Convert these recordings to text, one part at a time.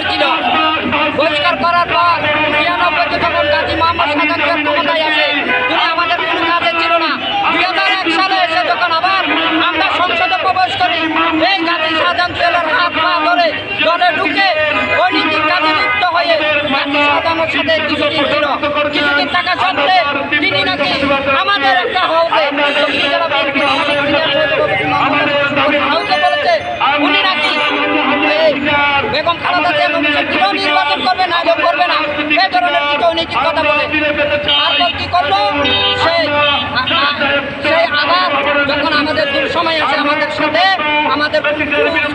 করেছিল। বহিষ্কার করার পর ছিয়ানব্বইতে যখন গাজী মোহাম্মদ সাদাতের ক্ষমতায় আসে তিনি আমাদের কোনো কাজে ছিল না। দুই হাজার এক সালে এসে যখন আবার আমরা সংসদে প্রবেশ করি, এই গাজী সাজান চুয়েলের হাত পা ধরে দলে ঢুকে অনৈতিক কাজে লিপ্ত হয়ে গাজী সাজানোর সাথে কিছুদিন ছিল। কিছুদিন থাকা সত্ত্বে তিনি নাকি আমাদের একটা হাউসে তারপর কি করল? সে সে আবার যখন আমাদের দুঃসময় আছে আমাদের সাথে আমাদের কোনো কিছু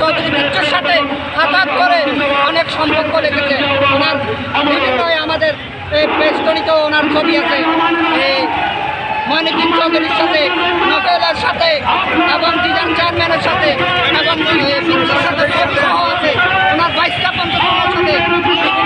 চৌধুরী সাথে আঘাত করে অনেক সম্পর্ক লেগেছে ওনার বিভিন্ন আমাদের এই পেজগণিতেও ওনার ছবি আছে। এই সাথে নকেলার সাথে এবং দিদান চেয়ারম্যানের সাথে এবং সাথে escapan todos los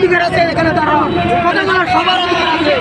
অধিকার আছে এখানে তারা কথা বলার সবার অধিকার আছে।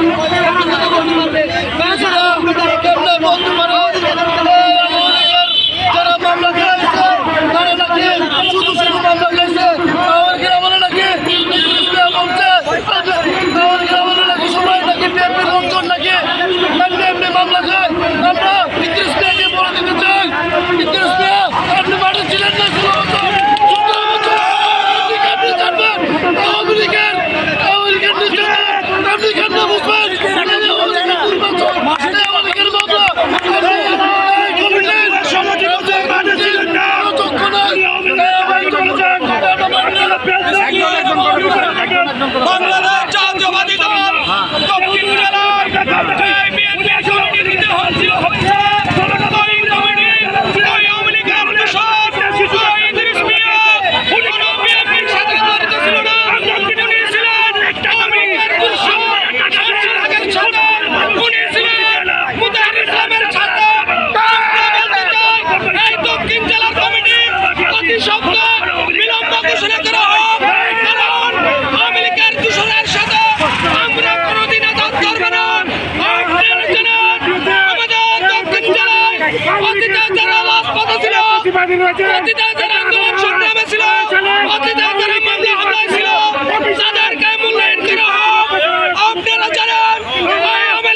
আপনারা জানেন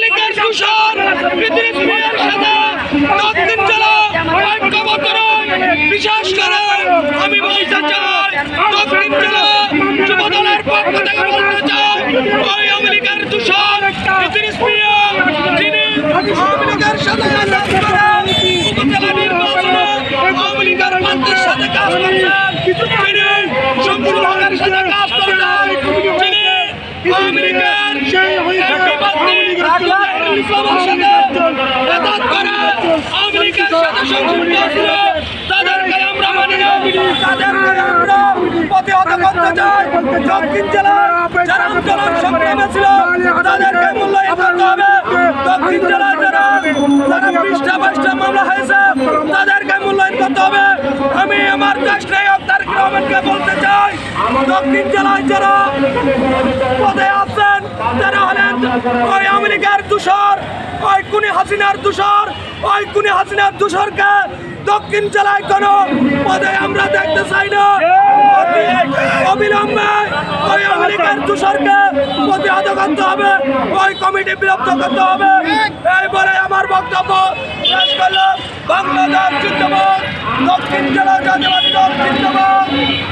লীগের দূষণ পৃথিবীর সাথে দক্ষিণ জেলা ঐক্যবদ্ধ নয়। বিশেষ করে আমি বলতে চাই দক্ষিণ জেলা যুব দলের পক্ষ থেকে বলতে চাই ওই আওয়ামী লীগের দূষণ পৃথিবীর মেয়ে যিনি আওয়ামী লীগের সাথে আঘাত করেন উপজেলা নির্বাচনে আওয়ামী লীগের প্রার্থীর সাথে কাজ করছেন তিনি শমসুল হকের সাথে কাজ করছেন যিনি আওয়ামী লীগের এমপি প্রার্থী জাহিরুল ইসলামের সাথে একাত করে আওয়ামী লীগের সাথে সংযুক্ত ছিল তাদেরকে আমরা মানি না। তাদেরকে আমরা প্রতিহত করতে হবে। দক্ষিণ জেলার হয়েছে, তাদেরকে মূল্যায়ন করতে হবে। আমি আমার দেশ নায়ক তারেক রহমানকে বলতে চাই, দক্ষিণ জেলায় যারা পদে আছেন, তারা হলেন আওয়ামী দূষর, ওই হাসিনার দূষর, ওই হাসিনার দূষরকে দক্ষিণ জেলায় কোনো পদে আমরা দেখতে চাই না। অবিলম্বে ওই লীগের দূষরকে প্রতিহত করতে হবে, ওই কমিটি বিলুপ্ত করতে হবে। এই বলে আমার বক্তব্য শেষ করলাম। বাংলাদেশ জিন্দাবাদ, দক্ষিণ জেলা জাতীয়বাদী দল জিন্দাবাদ।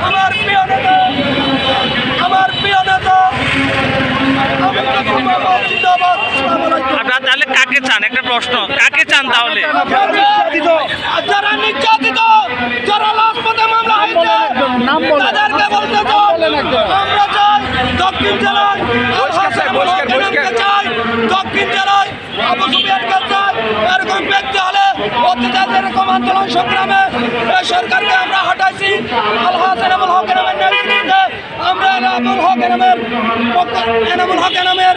আমার প্রিয় নেতা কাকে চান? একটা প্রশ্ন। কাকে চান তাহলে? যারা নির্যাতিত যারা লাশপথে মামলা হয়েছে তাদেরকে বলতে চাই আমরা চাই দক্ষিণ জেলায় আল হাসান মোহাম্মদকে চাই দক্ষিণ জেলায় আবু সুফিয়ানকে চাই। এরকম ব্যক্তি হলে অতীতে যেরকম আন্দোলন সংগ্রামে সরকারকে আমরা হটাইছি আল হাসান হক এনামুল হক নামের এনামুল হক নামের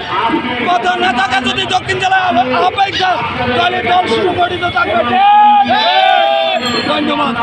মতো নেতাকে যদি দক্ষিণ জেলায় আহ্বায়ক তাহলে দল সুগঠিত থাকবে। ধন্যবাদ।